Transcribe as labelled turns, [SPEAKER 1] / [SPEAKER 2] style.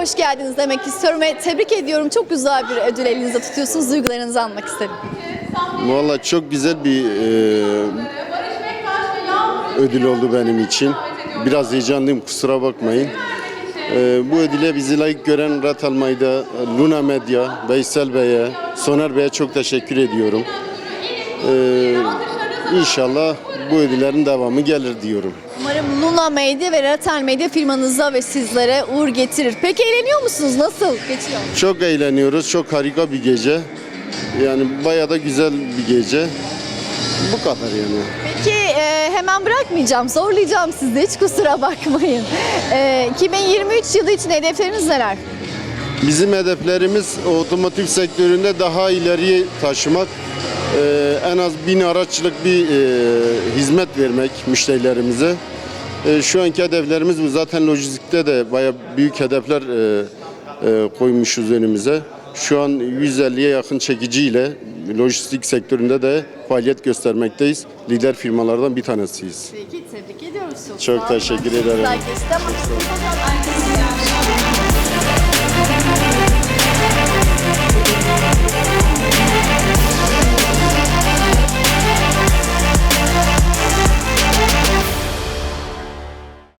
[SPEAKER 1] hoş geldiniz demek istiyorum ve tebrik ediyorum. Çok güzel bir ödül elinizde tutuyorsunuz. Duygularınızı almak istedim.
[SPEAKER 2] Valla çok güzel bir e, ödül oldu benim için. Biraz heyecanlıyım kusura bakmayın. E, bu ödüle bizi layık gören Rat Almay'da, Luna Medya, Veysel Bey'e, Soner Bey'e çok teşekkür ediyorum. E, inşallah bu ödüllerin devamı gelir diyorum.
[SPEAKER 1] Umarım Luna Medya ve Ratel Medya firmanıza ve sizlere uğur getirir. Peki eğleniyor musunuz? Nasıl geçiyor?
[SPEAKER 2] Çok eğleniyoruz, çok harika bir gece. Yani bayağı da güzel bir gece. Bu kadar yani.
[SPEAKER 1] Peki e, hemen bırakmayacağım. Zorlayacağım sizi. Hiç kusura bakmayın. E, 2023 yılı için hedefleriniz neler?
[SPEAKER 2] Bizim hedeflerimiz otomotiv sektöründe daha ileriye taşımak, e, en az bin araçlık bir e, hizmet vermek müşterilerimize. E, şu anki hedeflerimiz bu. Zaten lojistikte de bayağı büyük hedefler e, e, koymuşuz önümüze. Şu an 150'ye yakın çekiciyle lojistik sektöründe de faaliyet göstermekteyiz. Lider firmalardan bir tanesiyiz.
[SPEAKER 1] Peki tebrik ediyoruz. Çok,
[SPEAKER 2] Çok teşekkür ederim.
[SPEAKER 1] Güzel